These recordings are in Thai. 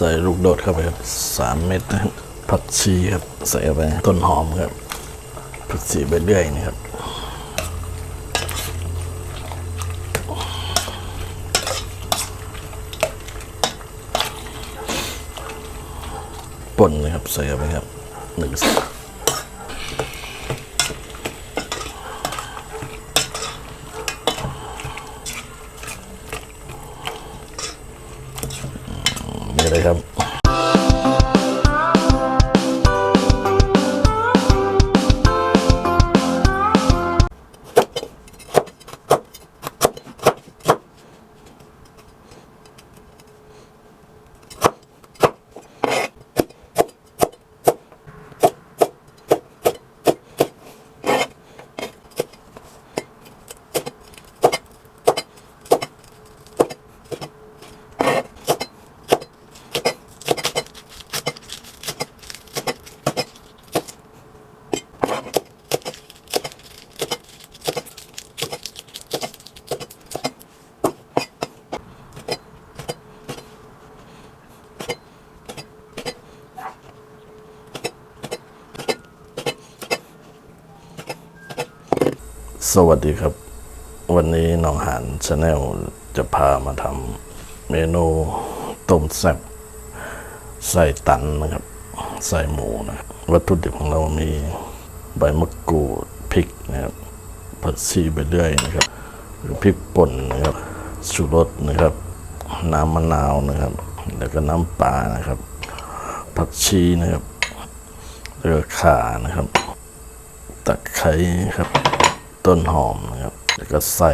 ใส่ลูกโดดเข้าไปครับสามเม็ดนะครับผักชีครับใส่เข้าไปต้นหอมครับผักชีไปเรื่อยนะครับป่นนะครับใส่เข้าไปครับหนึ่งนี่เลย ครับ สวัสดีครับ วันนี้น้องหานชาแนลจะพามาทำเมนูต้มแซ่บใส่ตันนะครับ ใส่หมูนะวัตถุดิบของเรามีใบมะกรูดพริกนะครับผักชีไปเรื่อยนะครับหรือพริกป่นนะครับชูรสนะครับ น้ำมะนาวนะครับ แล้วก็น้ำปลานะครับผักชีนะครับเรือข่านะครับตะไคร้ครับ ต้นหอมนะครับ แล้วก็ใส่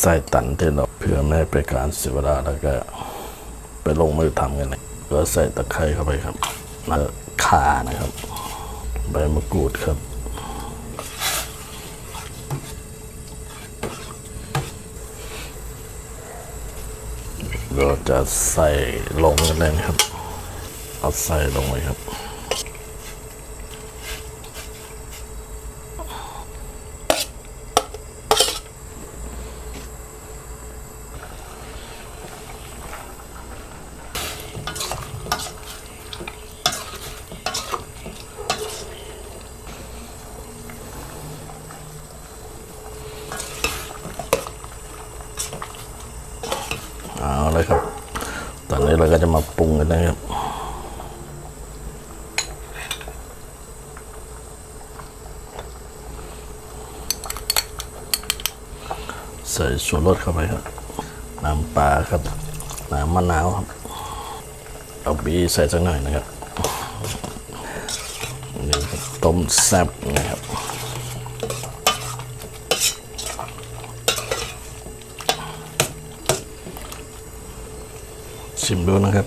ใส่ตันที่เราเพื่อไม่ให้เป็นการเสียเวลาแล้วก็ ไปลงมือทำกันเลยก็ใส่ตะไคร้เข้าไปครับแล้วข่านะครับ ใบมะกรูดครับเราจะใส่ลงกันเลยครับ เอาใส่ลงไปครับ เอาเลยครับ ตอนนี้เราก็จะมาปรุงกันนะครับใส่ส่วนรสเข้าไปครับน้ำปลาครับ น้ำมะนาวครับเอาบีใส่สักหน่อยนะครับนี่ครับต้มแซ่บนะครับ ชิมดูนะครับ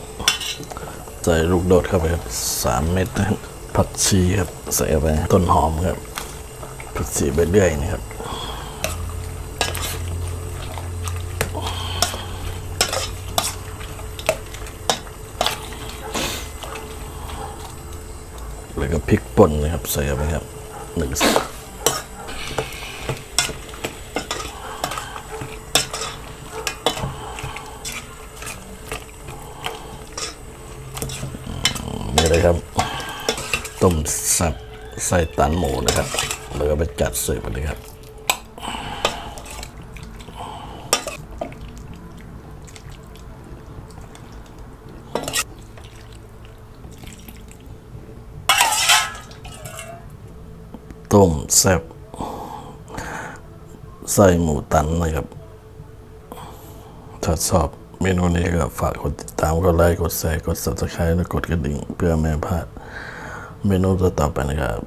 ใส่ลูกโดดเข้าไปครับสามเม็ดนะครับผักชีครับใส่เข้าไปต้นหอมครับผักชีไปเรื่อยนะครับแล้วก็พริกป่นนะครับใส่เข้าไปครับหนึ่ง เลยครับ ต้มสับใส่ตันหมูนะครับ แล้วก็ไปจัดเสิร์ฟกันเลยครับต้มแซ่บใส่หมูตันนะครับถ้าชอบ เมนูนี้ก็ฝากกดติดตาม กดไลค์ กดแชร์ กด subscribe และกดกระดิ่ง เพื่อไม่พลาดเมนูต่อๆไปนะครับ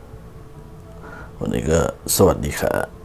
วันนี้ก็สวัสดีครับ